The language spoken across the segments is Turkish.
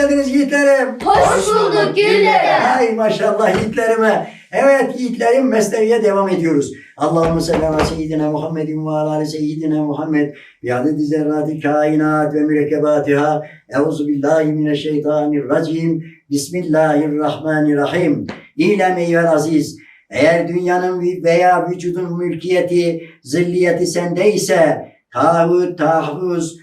geldiniz yiğitlerim. Hoş bulduk Güllerim. Ay maşallah yiğitlerime. Evet yiğitlerim mesleğe devam ediyoruz. Allahümme salli ala seyyidina Muhammedin ve ala seyyidina Muhammed. Bi adedi zerrati kainat ve mürekkebatiha. Euzu billahi mineşşeytanirracim. Bismillahirrahmanirrahim. İlem eyvel aziz. Eğer dünyanın veya vücudun mülkiyeti, zilliyeti sende ise taahhüt, tahfuz,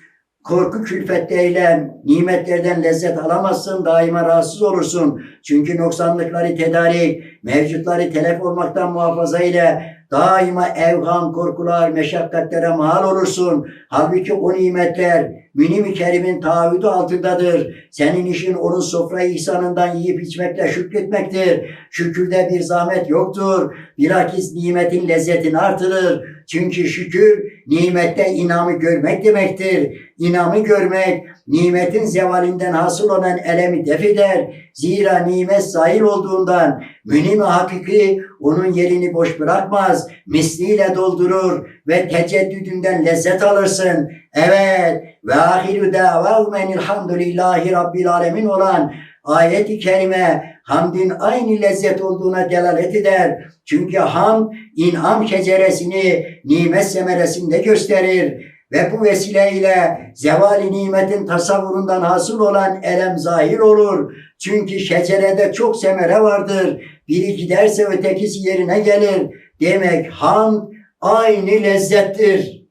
korku külfetleriyle nimetlerden lezzet alamazsın, daima rahatsız olursun. Çünkü noksanlıkları tedarik, mevcutları telef olmaktan muhafaza ile daima evham, korkular, meşakkatlere mahal olursun. Halbuki o nimetler münim-i kerimin taahhüdü altındadır. Senin işin onun sofra ihsanından yiyip içmekle şükretmektir. Şükürde bir zahmet yoktur. Bilakis nimetin lezzetini artırır. Çünkü şükür nimette inamı görmek demektir. İnamı görmek, nimetin zevalinden hasıl olan elemi def eder. Zira nimet zahir olduğundan münim hakiki onun yerini boş bırakmaz. Misliyle doldurur ve teceddüdünden lezzet alırsın. Evet ve ahiru davâhumen elhamdülillahi rabbil alemin olan ayet-i kerime hamdin aynı lezzet olduğuna delalet eder. Çünkü ham inam şeceresini nimet semeresinde gösterir ve bu vesileyle zevali nimetin tasavvurundan hasıl olan elem zahir olur. Çünkü şecerede çok semere vardır. Biri giderse ötekisi yerine gelir. Demek hamd aynı lezzettir.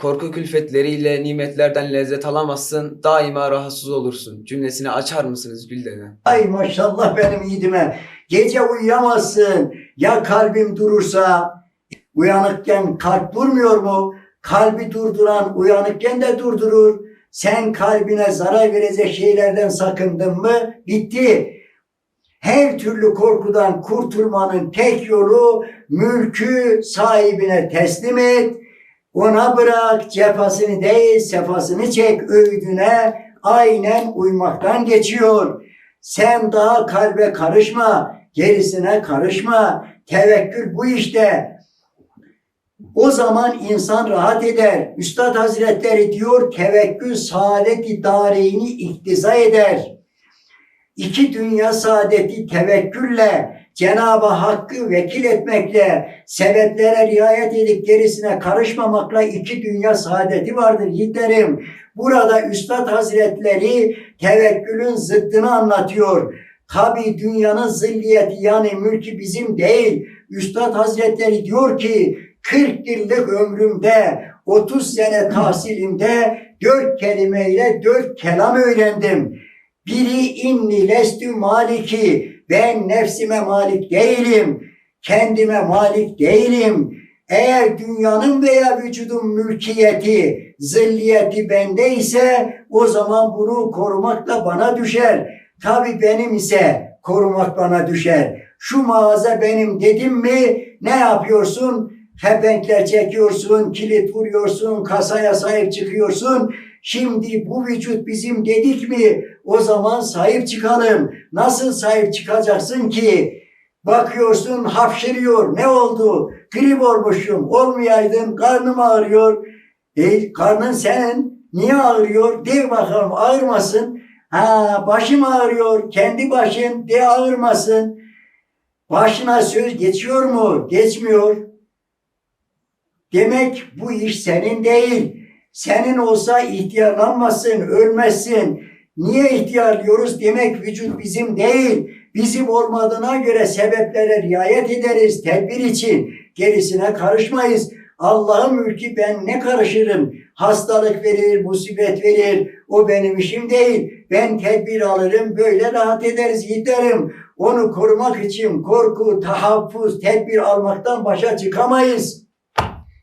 Korku külfetleriyle nimetlerden lezzet alamazsın, daima rahatsız olursun. Cümlesini açar mısınız Güldene? Ay maşallah benim yiğidime. Gece uyuyamazsın. Ya kalbim durursa? Uyanıkken kalp durmuyor mu? Kalbi durduran uyanıkken de durdurur. Sen kalbine zarar verecek şeylerden sakındın mı? Bitti. Her türlü korkudan kurtulmanın tek yolu mülkü sahibine teslim et. Ona bırak cefasını değil sefasını çek öğüdüne aynen uymaktan geçiyor. Sen daha kalbe karışma, gerisine karışma. Tevekkül bu işte. O zaman insan rahat eder. Üstad Hazretleri diyor tevekkül saadet-i dareyni iktiza eder. İki dünya saadeti tevekkülle, Cenab-ı Hakk'ı vekil etmekle, sebeplere riayet edip gerisine karışmamakla iki dünya saadeti vardır yiğitlerim. Burada Üstad Hazretleri tevekkülün zıttını anlatıyor. Tabi dünyanın zilliyeti yani mülkü bizim değil. Üstad Hazretleri diyor ki 40 yıllık ömrümde 30 sene tahsilimde dört kelimeyle dört kelam öğrendim. Biri inni lestü maliki ben nefsime malik değilim. Kendime malik değilim. Eğer dünyanın veya vücudun mülkiyeti, zilliyeti bende ise o zaman bunu korumak da bana düşer. Tabi benim ise korumak bana düşer. Şu mağaza benim dedim mi ne yapıyorsun? Kepenkler çekiyorsun, kilit vuruyorsun, kasaya sahip çıkıyorsun. Şimdi bu vücut bizim dedik mi o zaman sahip çıkalım. Nasıl sahip çıkacaksın ki? Bakıyorsun hapşırıyor. Ne oldu? Grip olmuşum. Olmayaydın karnım ağrıyor. E, karnın senin. Niye ağrıyor? De bakalım ağırmasın. Ha başım ağrıyor. Kendi başın de ağırmasın. Başına söz geçiyor mu? Geçmiyor. Demek bu iş senin değil. Senin olsa ihtiyarlanmasın, ölmezsin. Niye ihtiyarlıyoruz? Demek vücut bizim değil. Bizim olmadığına göre sebeplere riayet ederiz tedbir için. Gerisine karışmayız. Allah'ın mülkü ben ne karışırım? Hastalık verir, musibet verir. O benim işim değil. Ben tedbir alırım, böyle rahat ederiz, giderim. Onu korumak için korku, tahaffuz, tedbir almaktan başa çıkamayız.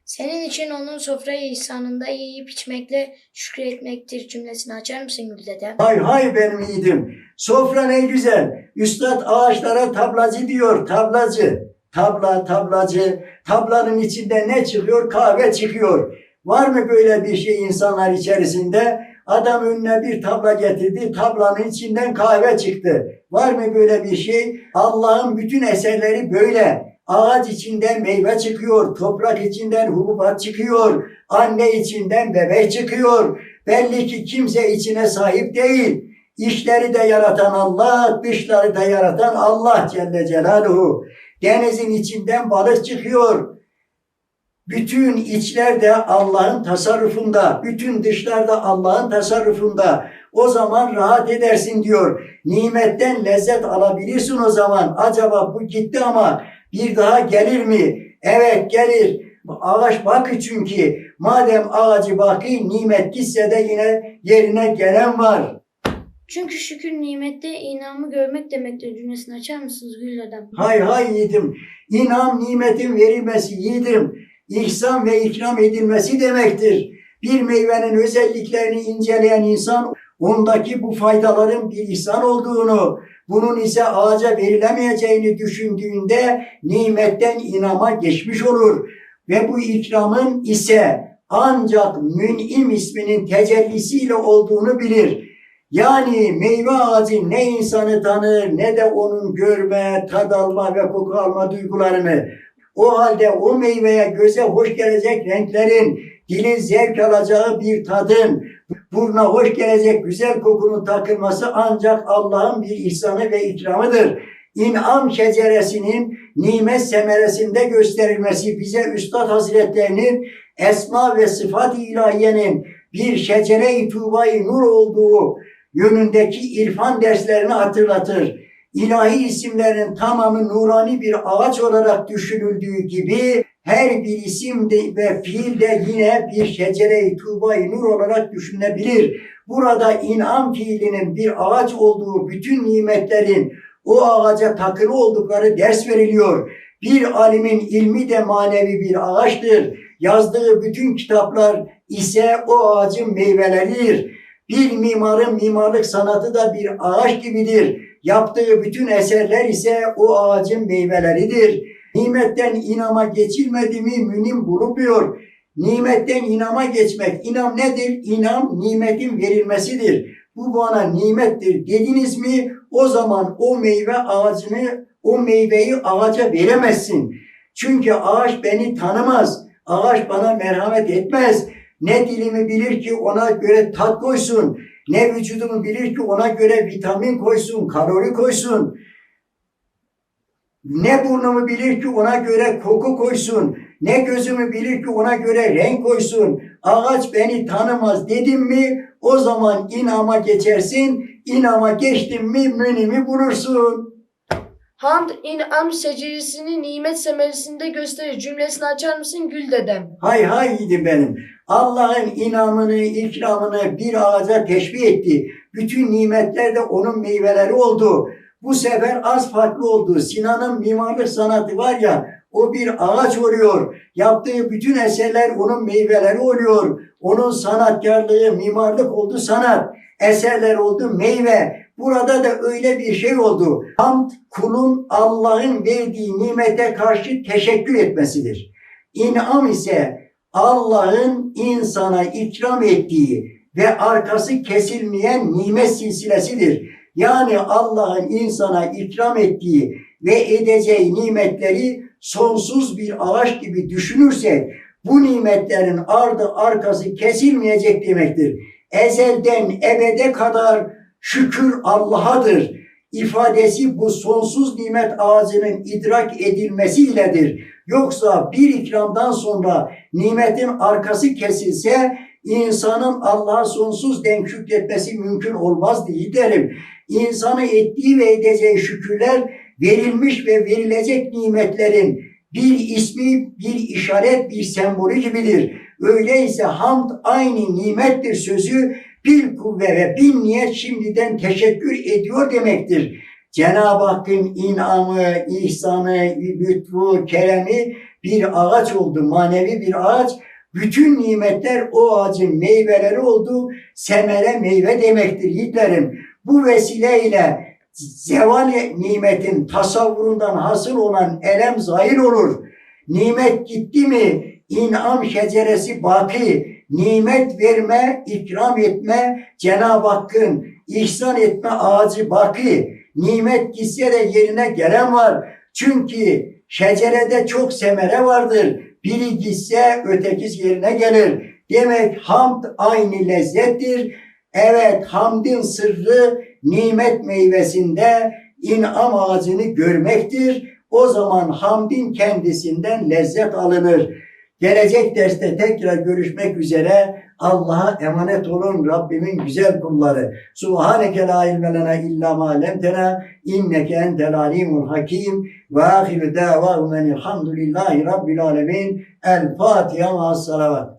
Senin için onun sofrayı ihsanında yiyip içmekle şükretmektir cümlesini açar mısın Güldedem? Hay hay benim yiğidim. Sofra ne güzel. Üstad ağaçlara tablacı diyor. Tablacı. Tabla, tablacı. Tablanın içinde ne çıkıyor? Kahve çıkıyor. Var mı böyle bir şey insanlar içerisinde? Adam önüne bir tabla getirdi. Tablanın içinden kahve çıktı. Var mı böyle bir şey? Allah'ın bütün eserleri böyle. Ağaç içinden meyve çıkıyor, toprak içinden hububat çıkıyor, anne içinden bebek çıkıyor. Belli ki kimse içine sahip değil. İçleri de yaratan Allah, dışları da yaratan Allah Celle Celaluhu. Denizin içinden balık çıkıyor. Bütün içler de Allah'ın tasarrufunda, bütün dışlar da Allah'ın tasarrufunda. O zaman rahat edersin diyor. Nimetten lezzet alabilirsin o zaman. Acaba bu gitti ama bir daha gelir mi? Evet gelir. Ağaç bakı çünkü. Madem ağacı bakı nimet gitse de yine yerine gelen var. Çünkü şükür nimette inamı görmek demektir cümlesini açar mısınız Gül dedem? Hay hay yiğidim. İnam nimetin verilmesi yiğidim. İhsan ve ikram edilmesi demektir. Bir meyvenin özelliklerini inceleyen insan ondaki bu faydaların bir ihsan olduğunu, bunun ise ağaca verilemeyeceğini düşündüğünde nimetten inama geçmiş olur. Ve bu ikramın ise ancak mün'im isminin tecellisiyle olduğunu bilir. Yani meyve ağacı ne insanı tanır ne de onun görme, tad alma ve koku alma duygularını. O halde o meyveye göze hoş gelecek renklerin, dilin zevk alacağı bir tadın, buruna hoş gelecek güzel kokunun takılması ancak Allah'ın bir ihsanı ve ikramıdır. İn'am şeceresinin nimet semeresinde gösterilmesi bize Üstad Hazretlerinin esma ve sıfat ilahiyenin bir şecere-i tuğba-i nur olduğu yönündeki irfan derslerini hatırlatır. İlahi isimlerin tamamı nurani bir ağaç olarak düşünüldüğü gibi her bir isim de ve fiil de yine bir şecere-i tuğba-i nur olarak düşünülebilir. Burada inam fiilinin bir ağaç olduğu bütün nimetlerin o ağaca takılı oldukları ders veriliyor. Bir alimin ilmi de manevi bir ağaçtır. Yazdığı bütün kitaplar ise o ağacın meyveleridir. Bir mimarın mimarlık sanatı da bir ağaç gibidir. Yaptığı bütün eserler ise o ağacın meyveleridir. Nimetten inama geçilmedi mi münim bulunmuyor. Nimetten inama geçmek. İnam nedir? İnam nimetin verilmesidir. Bu bana nimettir dediniz mi o zaman o meyve ağacını, o meyveyi ağaca veremezsin. Çünkü ağaç beni tanımaz. Ağaç bana merhamet etmez. Ne dilimi bilir ki ona göre tat koysun. Ne vücudumu bilir ki ona göre vitamin koysun, kalori koysun. Ne burnumu bilir ki ona göre koku koysun. Ne gözümü bilir ki ona göre renk koysun. Ağaç beni tanımaz dedim mi o zaman inama geçersin. İnama geçtin mi münimi bulursun. Hamd in'am seceresini nimet semeresinde gösterir cümlesini açar mısın Gül dedem? Hay hay yiğidim benim. Allah'ın inamını, ikramını bir ağaca teşbih etti. Bütün nimetler de onun meyveleri oldu. Bu sefer az farklı oldu. Sinan'ın mimarlık sanatı var ya, o bir ağaç oluyor. Yaptığı bütün eserler onun meyveleri oluyor. Onun sanatkarlığı, mimarlık oldu sanat. Eserler oldu meyve. Burada da öyle bir şey oldu. Hamd kulun Allah'ın verdiği nimete karşı teşekkür etmesidir. İnam ise Allah'ın insana ikram ettiği ve arkası kesilmeyen nimet silsilesidir. Yani Allah'ın insana ikram ettiği ve edeceği nimetleri sonsuz bir ağaç gibi düşünürsek bu nimetlerin ardı arkası kesilmeyecek demektir. Ezelden ebede kadar şükür Allah'adır. İfadesi bu sonsuz nimet ağacının idrak edilmesiyledir. Yoksa bir ikramdan sonra nimetin arkası kesilse insanın Allah'a sonsuz denk şükretmesi mümkün olmaz diye derim. İnsanı ettiği ve edeceği şükürler verilmiş ve verilecek nimetlerin bir ismi, bir işaret, bir sembolü gibidir. Öyleyse hamd aynı nimettir sözü bir kuvve ve bin niyet şimdiden teşekkür ediyor demektir. Cenab-ı Hakk'ın inamı, ihsanı, lütfu, keremi bir ağaç oldu, manevi bir ağaç. Bütün nimetler o ağacın meyveleri oldu, semere meyve demektir yiğitlerim. Bu vesileyle zeval nimetin tasavvurundan hasıl olan elem zahir olur. Nimet gitti mi inam şeceresi baki, nimet verme, ikram etme Cenab-ı Hakk'ın ihsan etme ağacı baki. Nimet gitse de yerine gelen var. Çünkü şecerede çok semere vardır. Biri gitse ötekisi yerine gelir. Demek hamd aynı lezzettir. Evet hamdin sırrı nimet meyvesinde inam ağacını görmektir. O zaman hamdin kendisinden lezzet alınır. Gelecek derste tekrar görüşmek üzere. Allah'a emanet olun Rabbimin güzel kulları. Subhaneke la ilme lena illa ma lemtena inneke entel alimul hakim ve ahiru davahum enilhamdülillahi rabbil alemin. El Fatiha ma'as salavat.